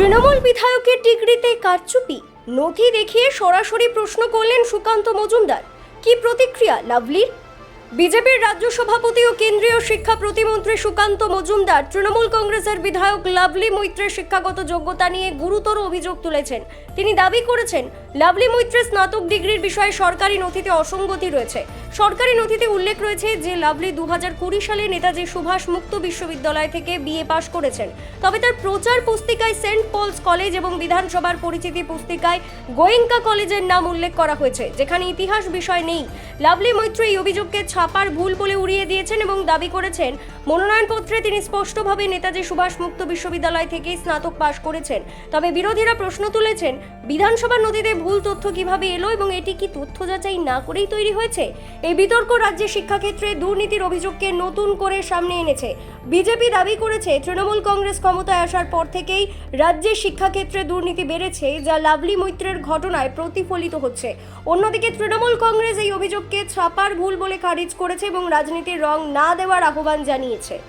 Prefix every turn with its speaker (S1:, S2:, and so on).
S1: তৃণমূল বিধায়কের ডিগ্রিতে কারচুপি। নথি দেখিয়ে সরাসরি প্রশ্ন করলেন সুকান্ত মজুমদার। কি প্রতিক্রিয়া লাভলির বিজেপির রাজ্য সভাপতি ও কেন্দ্রীয় শিক্ষা প্রতিমন্ত্রী সুকান্ত মজুমদার তৃণমূল কংগ্রেসের বিধায়ক লাভলি মৈত্রের শিক্ষাগত যোগ্যতা নিয়ে গুরুতর অভিযোগ তুলেছেন। তিনি দাবি করেছেন লাভলি মৈত্রের স্নাতক ডিগ্রির বিষয়ে সরকারি নথিতে অসঙ্গতি রয়েছে। সরকারি নথিতে উল্লেখ রয়েছে যে, লাভলি দু কুড়ি সালে নেতাজি সুভাষ মুক্ত বিশ্ববিদ্যালয় থেকে বিএ পাশ করেছেন। তবে তার প্রচার পুস্তিকায় সেন্ট পলস কলেজ এবং বিধানসভার পরিচিতি পুস্তিকায় গোয়েঙ্কা কলেজের নাম উল্লেখ করা হয়েছে, যেখানে ইতিহাস বিষয় নেই। লাভলি মৈত্র এই অভিযোগকে ছাপার ভুল বলে উড়িয়ে দিয়েছেন এবং দাবি করেছেন, মনোনয়নপত্রে তিনি স্পষ্টভাবে নেতাজি সুভাষ মুক্ত বিশ্ববিদ্যালয় থেকেই স্নাতক পাশ করেছেন। তবে বিরোধীরা প্রশ্ন তুলেছেন বিধানসভার নদীতে ভুল তথ্য কীভাবে এলো এবং এটি কি তথ্য যাচাই না করেই তৈরি হয়েছে? এই বিতর্ক রাজ্যের শিক্ষাক্ষেত্রে দুর্নীতির অভিযোগকে নতুন করে সামনে এনেছে। বিজেপি দাবি করেছে, তৃণমূল কংগ্রেস ক্ষমতায় আসার পর থেকেই রাজ্যের শিক্ষাক্ষেত্রে দুর্নীতি বেড়েছে, যা লাভলি মৈত্রের ঘটনায় প্রতিফলিত হচ্ছে। অন্যদিকে তৃণমূল কংগ্রেস এই অভিযোগকে ছাপার ভুল বলে খারিজ করেছে এবং রাজনীতির রং না দেওয়ার আহ্বান জানিয়েছে।